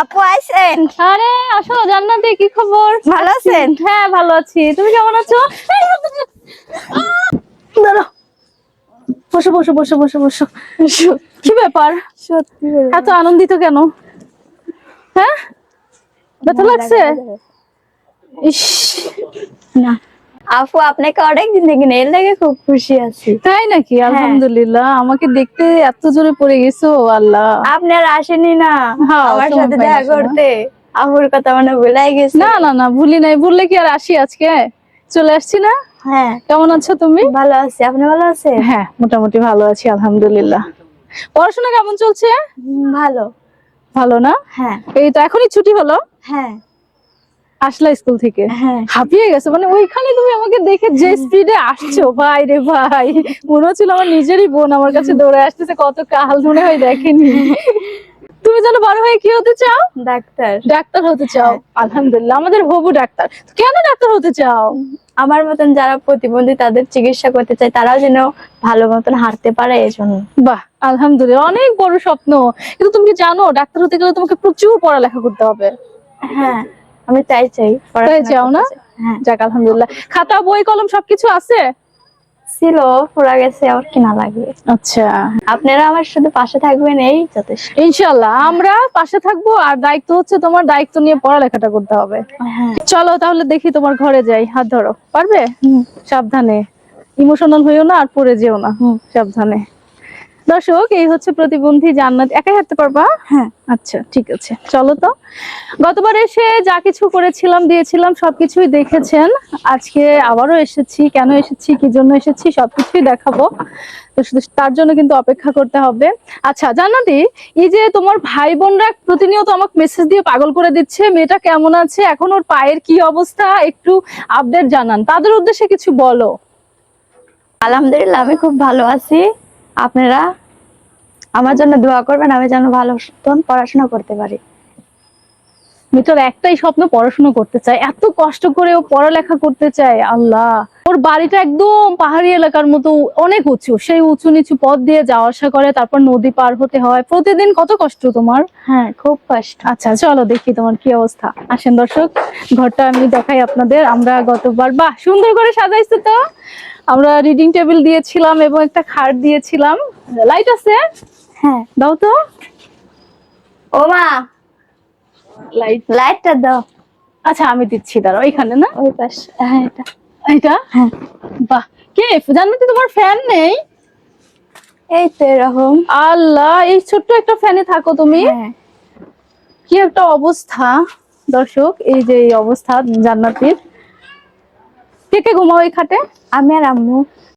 আপু আইছেন আরে আসো জান্নাতি কি খবর? ভালো আছেন? হ্যাঁ ভালো আছি। তুমি কেমন আছো? দাঁড়াও। বসো বসো বসো বসো বসো। কি ব্যাপার? সত্যি এত আনন্দিত কেন? হ্যাঁ? ব্যথা লাগছে? ইস। না। আপু আপনাকে অনেক দিন দেখি এর লাগে খুব খুশি আছি। তাই নাকি? আলহামদুলিল্লাহ আমাকে দেখতে এত জোরে পড়ে গেছো আল্লাহ। আপনি আর আসেনি না? হ্যাঁ, আমার সাথে দেখা করতে। আপুর কথা মানে ভুলাই গেছে। না না না ভুলি নাই ভুললে কি আর আসি আজকে? চলে আসছি না? হ্যাঁ। কেমন আছো তুমি? ভালো আছি আপনি ভালো আছেন? হ্যাঁ মোটামুটি ভালো আছি আলহামদুলিল্লাহ। পড়াশোনা কেমন চলছে? ভালো। ভালো না? হ্যাঁ। এই তো এখনই ছুটি হলো? হ্যাঁ। আসলা স্কুল থেকে। হ্যাঁ। হাঁপিয়ে গেছে। মানে ওইখানে তুমি আমাকে দেখে যে স্পিডে আসছো ভাই রে ভাই। মনে হচ্ছিল আমার নিজেরই বোন আমার কাছে দৌড়ে আসতেছে কত কাল মনে হয় দেখেনি। তুমি যেন বড় হয়ে কি হতে চাও? ডাক্তার। ডাক্তার হতে চাও। আলহামদুলিল্লাহ আমাদের হবু ডাক্তার। কেন ডাক্তার হতে চাও? আমার মতন যারা প্রতিবন্ধী তাদের চিকিৎসা করতে চায় তারাও যেন ভালো মতন হাঁটতে পারে এই জন্য বাহ আলহামদুলিল্লাহ অনেক বড় স্বপ্ন। কিন্তু তুমি কি জানো ডাক্তার হতে গেলে তোমাকে প্রচুর পড়ালেখা করতে হবে। হ্যাঁ। আমি তাই চাই তাই চাও না? হ্যাঁ। যাক আলহামদুলিল্লাহ। খাতা বই কলম সবকিছু আছে? ছিল পুরা গেছে আবার কিনা লাগবে। আচ্ছা। আপনারা আমার শুধু পাশে থাকবেন এই যথেষ্ট। ইনশাল্লাহ আমরা পাশে থাকব আর দায়িত্ব হচ্ছে তোমার দায়িত্ব নিয়ে পড়ালেখাটা করতে হবে। হ্যাঁ। চলো তাহলে দেখি তোমার ঘরে যাই হাত ধরো। পারবে? হুম। সাবধানে। ইমোশনাল হইও না আর পড়ে যেও না। হুম। সাবধানে। দর্শক এই হচ্ছে প্রতিবন্ধী জান্নাত। একাই হাঁটতে পারবা? হ্যাঁ। আচ্ছা ঠিক আছে। চলো তো। গতবার এসে যা কিছু করেছিলাম দিয়েছিলাম সবকিছুই দেখেছেন। আজকে আবারও এসেছি। কেন এসেছি? কি জন্য এসেছি? সবকিছুই দেখাবো। তো শুধু তার জন্য কিন্তু অপেক্ষা করতে হবে। আচ্ছা জান্নাতি এই যে তোমার ভাই বোনরা প্রতিনিয়ত আমাকে মেসেজ দিয়ে পাগল করে দিচ্ছে মেয়েটা কেমন আছে? এখন ওর পায়ের কি অবস্থা? একটু আপডেট জানান। তাদের উদ্দেশ্যে কিছু বলো। আলহামদুলিল্লাহ আমি খুব ভালো আছি। আপনারা? আমার জন্য দোয়া করবেন আমি যেন ভালো পড়াশোনা করতে পারি। মেয়েটার একটাই স্বপ্ন পড়াশোনা করতে চায় এত কষ্ট করে ও পড়ালেখা করতে চায় আল্লাহ। ওর বাড়িটা একদম পাহাড়ি এলাকার মতো অনেক উঁচু। সেই উঁচু নিচু পথ দিয়ে যাওয়া আসা করে তারপর নদী পার হতে হয়। প্রতিদিন কত কষ্ট তোমার? হ্যাঁ খুব কষ্ট। আচ্ছা চলো দেখি তোমার কি অবস্থা। আসেন দর্শক ঘরটা আমি দেখাই আপনাদের। আমরা গতবার বাহ সুন্দর করে সাজাইছে তো। আমরা রিডিং টেবিল দিয়েছিলাম এবং একটা খাট দিয়েছিলাম। লাইট আছে? হ্যাঁ দাও তো। ও মা। লাইট লাইটটা দাও। আচ্ছা আমি দিচ্ছি দাঁড়াও এখানে না? ওই পাশে হ্যাঁ এটা। এটা হ্যাঁ। বাহ কে? জান্নাতি তোমার ফ্যান নেই। এই তো এরকম। আল্লাহ এই ছোট্ট একটা ফ্যানে থাকো তুমি। হ্যাঁ। কি একটা অবস্থা দর্শক এই যে এই অবস্থা জান্নাতির। কে কে ঘুমাও এই খাটে? আমি আর আম্মু।